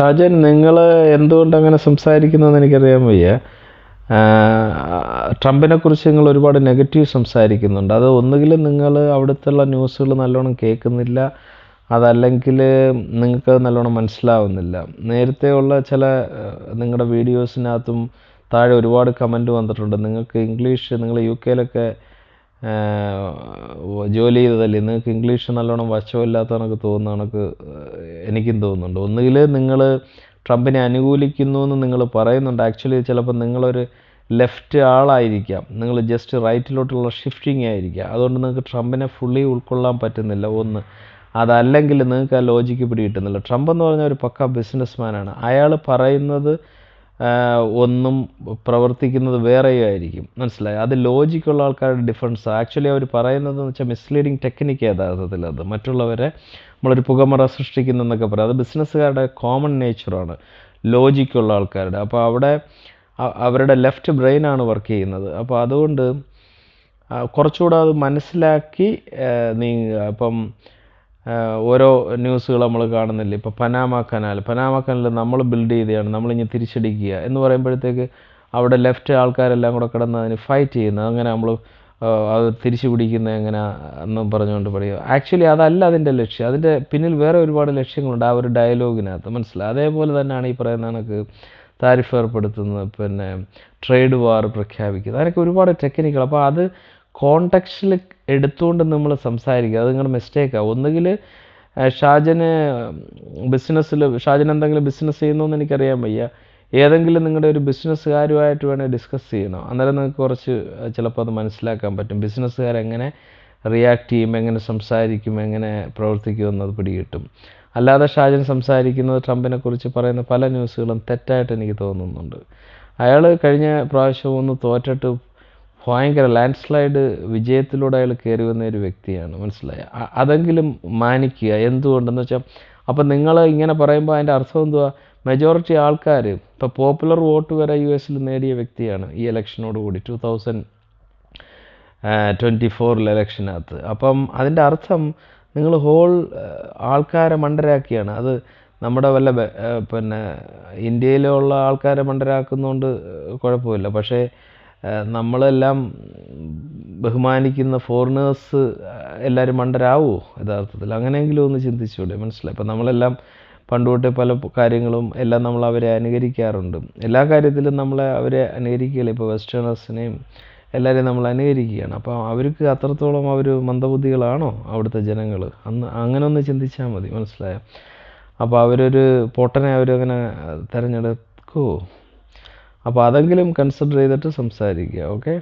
ഷാജൻ നിങ്ങൾ എന്തുകൊണ്ട് അങ്ങനെ സംസാരിക്കുന്നതെന്ന് എനിക്കറിയാൻ വയ്യ. ട്രംപിനെ കുറിച്ച് നിങ്ങൾ ഒരുപാട് നെഗറ്റീവ് സംസാരിക്കുന്നുണ്ട്. അത് ഒന്നുകിൽ നിങ്ങൾ അവിടുത്തെ ന്യൂസുകൾ നല്ലോണം കേൾക്കുന്നില്ല അതല്ലെങ്കിൽ നിങ്ങൾക്ക് നല്ലോണം മനസ്സിലാവുന്നില്ല. നേരത്തെ ഉള്ള ചില നിങ്ങളുടെ വീഡിയോസിനകത്തും താഴെ ഒരുപാട് കമന്റ് വന്നിട്ടുണ്ട്. നിങ്ങൾക്ക് ഇംഗ്ലീഷ് നിങ്ങൾ യു കെയിലൊക്കെ ജോലി ചെയ്തതല്ലേ? നിങ്ങൾക്ക് ഇംഗ്ലീഷ് നല്ലോണം വശമില്ലാത്ത കണക്ക് തോന്നുന്ന കണക്ക് എനിക്കും തോന്നുന്നുണ്ട്. ഒന്നുകിൽ നിങ്ങൾ ട്രംപിനെ അനുകൂലിക്കുന്നു എന്ന് നിങ്ങൾ പറയുന്നുണ്ട്. ആക്ച്വലി ചിലപ്പോൾ നിങ്ങളൊരു ലെഫ്റ്റ് ആളായിരിക്കാം. നിങ്ങൾ ജസ്റ്റ് റൈറ്റിലോട്ടുള്ള ഷിഫ്റ്റിംഗ് ആയിരിക്കാം. അതുകൊണ്ട് നിങ്ങൾക്ക് ട്രംപിനെ ഫുള്ളി ഉൾക്കൊള്ളാൻ പറ്റുന്നില്ല. ഒന്ന് അതല്ലെങ്കിൽ നിങ്ങൾക്ക് ആ ലോജിക്ക് പിടി കിട്ടുന്നില്ല ട്രംപ് എന്ന് പറഞ്ഞ ഒരു പക്ക ബിസിനസ്മാനാണ് അയാൾ പറയുന്നത് ഒന്നും പ്രവർത്തിക്കുന്നത് വേറെയായിരിക്കും. മനസ്സിലായി? അത് ലോജിക്കുള്ള ആൾക്കാരുടെ ഡിഫറൻസ് ആക്ച്വലി അവർ പറയുന്നതെന്ന് വെച്ചാൽ മിസ്ലീഡിങ് ടെക്നിക്ക് യഥാർത്ഥത്തിൽ അത്? മറ്റുള്ളവരെ നമ്മളൊരു പുകമറ സൃഷ്ടിക്കുന്നെന്നൊക്കെ പറയും. അത് ബിസിനസ്സുകാരുടെ കോമൺ നേച്ചറാണ് ലോജിക്കുള്ള ആൾക്കാരുടെ. അപ്പോൾ അവിടെ അവരുടെ ലെഫ്റ്റ് ബ്രെയിനാണ് വർക്ക് ചെയ്യുന്നത്. അപ്പോൾ അതുകൊണ്ട് കുറച്ചുകൂടെ അത് മനസ്സിലാക്കി നീ അപ്പം ഓരോ ന്യൂസുകൾ നമ്മൾ കാണുന്നില്ല? ഇപ്പോൾ പനാമ കനാൽ. പനാമ കനാൽ നമ്മൾ ബിൽഡ് ചെയ്തതാണ്. നമ്മളിങ്ങനെ തിരിച്ചടിക്കുക എന്ന് പറയുമ്പോഴത്തേക്ക് അവിടെ ലെഫ്റ്റ് ആൾക്കാരെല്ലാം കൂടെ കിടന്ന് അതിന് ഫൈറ്റ് ചെയ്യുന്നത് അങ്ങനെ നമ്മൾ അത് തിരിച്ചു പിടിക്കുന്നത് എങ്ങനെ എന്ന് പറഞ്ഞുകൊണ്ട് പറയുക. ആക്ച്വലി അതല്ല അതിന്റെ ലക്ഷ്യം. അതിന്റെ പിന്നിൽ വേറെ ഒരുപാട് ലക്ഷ്യങ്ങളുണ്ട്. ആ ഒരു ഡയലോഗിനകത്ത് മനസ്സിലായി? അതേപോലെ തന്നെയാണ് ഈ പറയുന്ന കണക്ക് താരിഫ് ഏർപ്പെടുത്തുന്നത്. പിന്നെ ട്രേഡ് വാർ പ്രഖ്യാപിക്കുന്നത്. അതിനൊക്കെ ഒരുപാട് ടെക്നിക്കുകൾ അപ്പോൾ അത് കോണ്ടക്സ്റ്റിൽ എടുത്തുകൊണ്ട് നമ്മൾ സംസാരിക്കുക. അത് നിങ്ങളുടെ മിസ്റ്റേക്കാണ് ഒന്നുകിൽ ഷാജന് ബിസിനസ്സിൽ ഷാജൻ എന്തെങ്കിലും ബിസിനസ് ചെയ്യുന്നതെന്ന് എനിക്കറിയാൻ വയ്യ. ഏതെങ്കിലും നിങ്ങളുടെ ഒരു ബിസിനസ്സുകാരുമായിട്ട് വേണേൽ ഡിസ്കസ് ചെയ്യണം? അന്നേരം നിങ്ങൾക്ക് കുറച്ച് ചിലപ്പോൾ അത് മനസ്സിലാക്കാൻ പറ്റും. ബിസിനസ്സുകാരെങ്ങനെ റിയാക്ട് ചെയ്യും എങ്ങനെ സംസാരിക്കും എങ്ങനെ പ്രവർത്തിക്കും എന്നത് പിടികിട്ടും. അല്ലാതെ ഷാജൻ സംസാരിക്കുന്നത് ട്രംപിനെ കുറിച്ച് പറയുന്ന പല ന്യൂസുകളും തെറ്റായിട്ട് എനിക്ക് തോന്നുന്നുണ്ട്. അയാൾ കഴിഞ്ഞ പ്രാവശ്യം ഒന്ന് തോറ്റിട്ട് ഭയങ്കര ലാൻഡ് സ്ലൈഡ് വിജയത്തിലൂടെ അയാൾ കയറി വന്ന ഒരു വ്യക്തിയാണ് മനസ്സിലായ? അതെങ്കിലും മാനിക്കുക. എന്തുകൊണ്ടെന്ന് വെച്ചാൽ അപ്പം നിങ്ങൾ ഇങ്ങനെ പറയുമ്പോൾ അതിന്റെ അർത്ഥം എന്തുവാ? മെജോറിറ്റി ആൾക്കാർ ഇപ്പോൾ പോപ്പുലർ വോട്ട് വരെ യു എസിൽ നേടിയ വ്യക്തിയാണ് ഈ ഇലക്ഷനോട് കൂടി ടു തൗസൻഡ് ട്വന്റി ഫോറിൽ ഇലക്ഷനകത്ത് അപ്പം അതിന്റെ അർത്ഥം നിങ്ങൾ ഹോൾ ആൾക്കാരെ മണ്ടരാക്കിയാണ്. അത് നമ്മുടെ വല്ല പിന്നെ ഇന്ത്യയിലുള്ള ആൾക്കാരെ മണ്ടരാക്കുന്നതുകൊണ്ട് കുഴപ്പമില്ല. പക്ഷേ നമ്മളെല്ലാം ബഹുമാനിക്കുന്ന ഫോറിനേഴ്സ് എല്ലാവരും മണ്ടരാവോ യഥാർത്ഥത്തിൽ? അങ്ങനെയെങ്കിലും ഒന്ന് ചിന്തിച്ചൂടെ മനസ്സിലായി? അപ്പം നമ്മളെല്ലാം പണ്ടുതൊട്ടേ പല കാര്യങ്ങളും എല്ലാം നമ്മൾ അവരെ അനുകരിക്കാറുണ്ട്. എല്ലാ കാര്യത്തിലും നമ്മളെ അവരെ അനുകരിക്കുകയില്ല? ഇപ്പോൾ വെസ്റ്റേണേഴ്സിനെയും എല്ലാവരെയും നമ്മൾ അനുകരിക്കുകയാണ്. അപ്പോൾ അവർക്ക് അത്രത്തോളം അവർ മന്ദബുദ്ധികളാണോ അവിടുത്തെ ജനങ്ങൾ അന്ന് അങ്ങനെ ഒന്ന് ചിന്തിച്ചാൽ മതി മനസ്സിലായോ? അപ്പോൾ അവരൊരു പൊട്ടനെ അവരങ്ങനെ തിരഞ്ഞെടുക്കുമോ അപ്പോൾ അതെങ്കിലും കൺസിഡർ ചെയ്തിട്ട് സംസാരിക്കുക ഓക്കെ